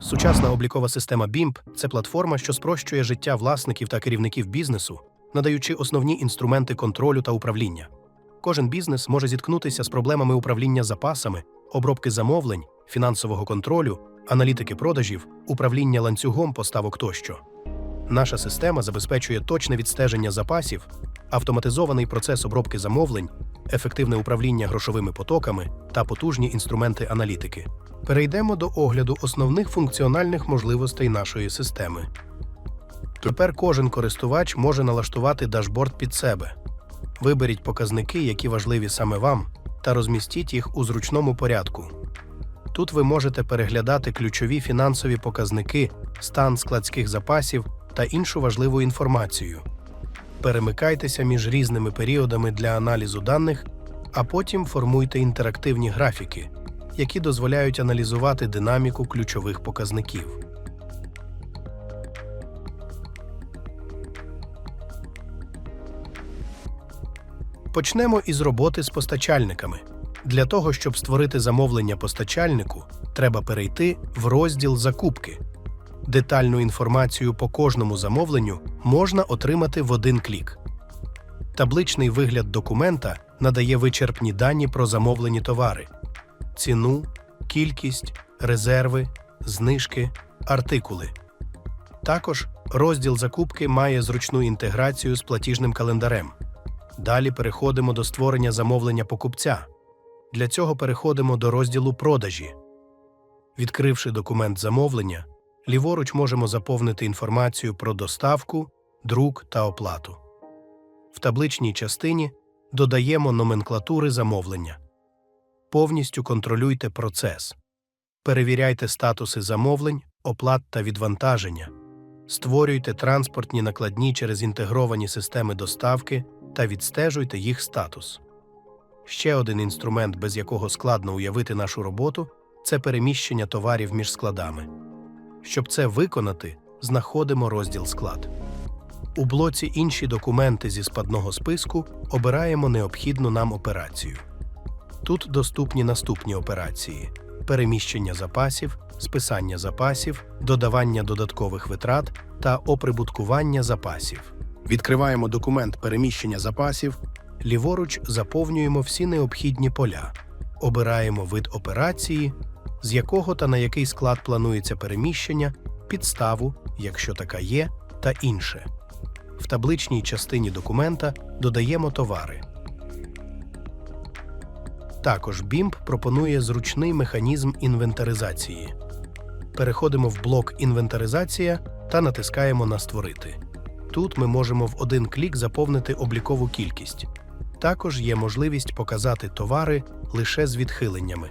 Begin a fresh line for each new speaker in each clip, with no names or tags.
Сучасна облікова система BIMP – це платформа, що спрощує життя власників та керівників бізнесу, надаючи основні інструменти контролю та управління. Кожен бізнес може зіткнутися з проблемами управління запасами, обробки замовлень, фінансового контролю, аналітики продажів, управління ланцюгом поставок тощо. Наша система забезпечує точне відстеження запасів, автоматизований процес обробки замовлень, ефективне управління грошовими потоками та потужні інструменти аналітики. Перейдемо до огляду основних функціональних можливостей нашої системи. Тепер кожен користувач може налаштувати дашборд під себе. Виберіть показники, які важливі саме вам, та розмістіть їх у зручному порядку. Тут ви можете переглядати ключові фінансові показники, стан складських запасів та іншу важливу інформацію. Перемикайтеся між різними періодами для аналізу даних, а потім формуйте інтерактивні графіки, які дозволяють аналізувати динаміку ключових показників. Почнемо із роботи з постачальниками. Для того, щоб створити замовлення постачальнику, треба перейти в розділ Закупки. Детальну інформацію по кожному замовленню можна отримати в один клік. Табличний вигляд документа надає вичерпні дані про замовлені товари, ціну, кількість, резерви, знижки, артикули. Також розділ закупки має зручну інтеграцію з платіжним календарем. Далі переходимо до створення замовлення покупця. Для цього переходимо до розділу Продажі. Відкривши документ замовлення, ліворуч можемо заповнити інформацію про доставку, друк та оплату. В табличній частині додаємо номенклатури замовлення. Повністю контролюйте процес. Перевіряйте статуси замовлень, оплат та відвантаження. Створюйте транспортні накладні через інтегровані системи доставки та відстежуйте їх статус. Ще один інструмент, без якого складно уявити нашу роботу, це переміщення товарів між складами. Щоб це виконати, знаходимо розділ склад. У блоці Інші документи зі складного списку обираємо необхідну нам операцію. Тут доступні наступні операції: переміщення запасів, списання запасів, додавання додаткових витрат та оприбуткування запасів. Відкриваємо документ переміщення запасів, ліворуч заповнюємо всі необхідні поля, обираємо вид операції, з якого та на який склад планується переміщення, підставу, якщо така є, та інше. В табличній частині документа додаємо товари. Також BIMP пропонує зручний механізм інвентаризації. Переходимо в блок Інвентаризація та натискаємо на Створити. Тут ми можемо в один клік заповнити облікову кількість. Також є можливість показати товари лише з відхиленнями.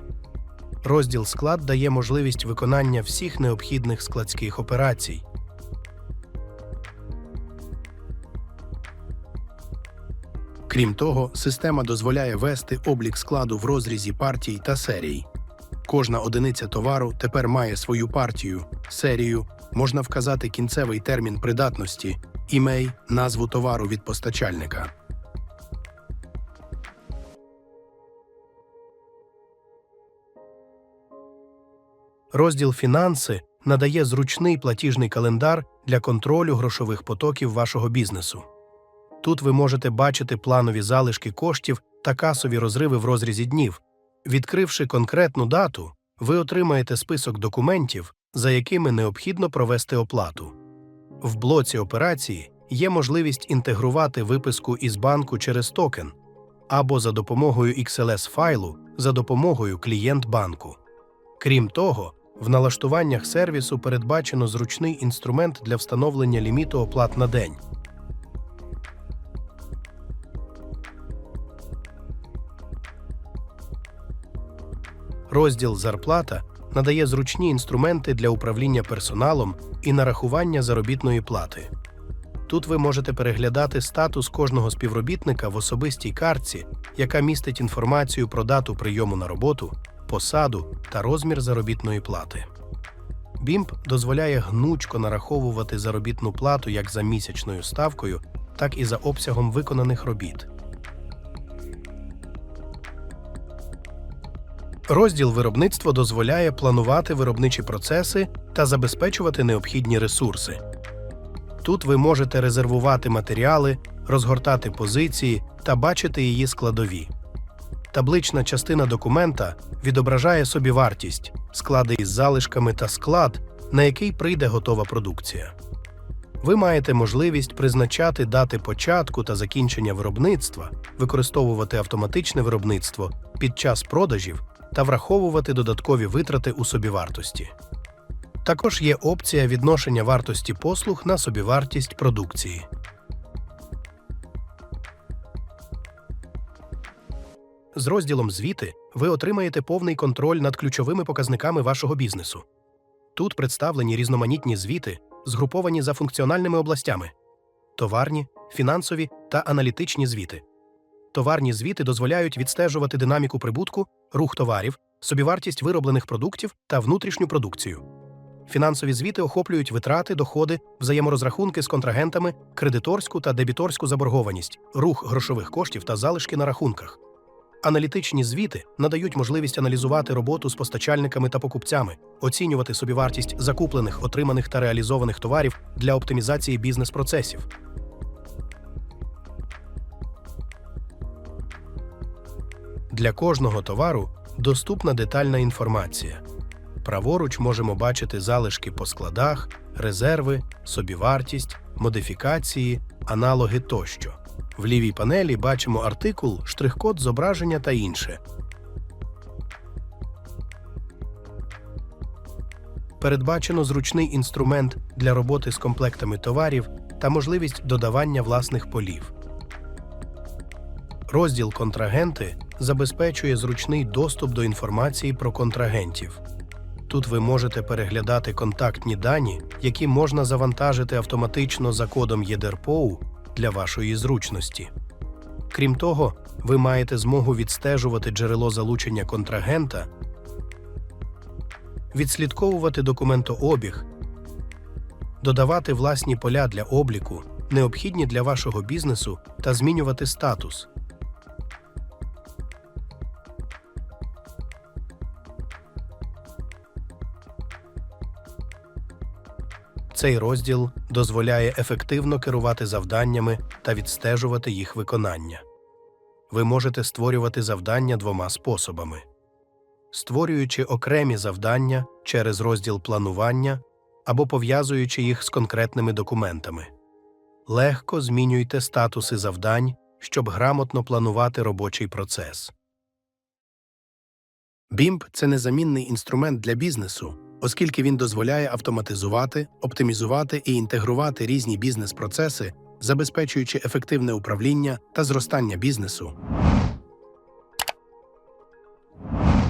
Розділ склад дає можливість виконання всіх необхідних складських операцій. Крім того, система дозволяє вести облік складу в розрізі партій та серій. Кожна одиниця товару тепер має свою партію, серію, можна вказати кінцевий термін придатності, імей, назву товару від постачальника. Розділ Фінанси надає зручний платіжний календар для контролю грошових потоків вашого бізнесу. Тут ви можете бачити планові залишки коштів та касові розриви в розрізі днів. Відкривши конкретну дату, ви отримаєте список документів, за якими необхідно провести оплату. В блоці операції є можливість інтегрувати виписку із банку через токен або за допомогою XLS файлу за допомогою клієнт банку. Крім того, в налаштуваннях сервісу передбачено зручний інструмент для встановлення ліміту оплат на день. Розділ Зарплата надає зручні інструменти для управління персоналом і нарахування заробітної плати. Тут ви можете переглядати статус кожного співробітника в особистій картці, яка містить інформацію про дату прийому на роботу, посаду та розмір заробітної плати. BIMP дозволяє гнучко нараховувати заробітну плату як за місячною ставкою, так і за обсягом виконаних робіт. Розділ виробництво дозволяє планувати виробничі процеси та забезпечувати необхідні ресурси. Тут ви можете резервувати матеріали, розгортати позиції та бачити її складові. Таблична частина документа відображає собівартість, склади із залишками та склад, на який прийде готова продукція. Ви маєте можливість призначати дати початку та закінчення виробництва, використовувати автоматичне виробництво під час продажів та враховувати додаткові витрати у собівартості. Також є опція відношення вартості послуг на собівартість продукції. З розділом звіти ви отримаєте повний контроль над ключовими показниками вашого бізнесу. Тут представлені різноманітні звіти, згруповані за функціональними областями: товарні, фінансові та аналітичні звіти. Товарні звіти дозволяють відстежувати динаміку прибутку, рух товарів, собівартість вироблених продуктів та внутрішню продукцію. Фінансові звіти охоплюють витрати, доходи, взаєморозрахунки з контрагентами, кредиторську та дебіторську заборгованість, рух грошових коштів та залишки на рахунках. Аналітичні звіти надають можливість аналізувати роботу з постачальниками та покупцями, оцінювати собівартість закуплених, отриманих та реалізованих товарів для оптимізації бізнес-процесів. Для кожного товару доступна детальна інформація. Праворуч можемо бачити залишки по складах, резерви, собівартість, модифікації, аналоги тощо. В лівій панелі бачимо артикул, штрих-код, зображення та інше. Передбачено зручний інструмент для роботи з комплектами товарів та можливість додавання власних полів. Розділ Контрагенти забезпечує зручний доступ до інформації про контрагентів. Тут ви можете переглядати контактні дані, які можна завантажити автоматично за кодом ЄДРПОУ для вашої зручності. Крім того, ви маєте змогу відстежувати джерело залучення контрагента, відслідковувати документообіг, додавати власні поля для обліку, необхідні для вашого бізнесу та змінювати статус. Цей розділ дозволяє ефективно керувати завданнями та відстежувати їх виконання. Ви можете створювати завдання двома способами: створюючи окремі завдання через розділ планування або пов'язуючи їх з конкретними документами. Легко змінюйте статуси завдань, щоб грамотно планувати робочий процес. BIMP – це незамінний інструмент для бізнесу, оскільки він дозволяє автоматизувати, оптимізувати і інтегрувати різні бізнес-процеси, забезпечуючи ефективне управління та зростання бізнесу.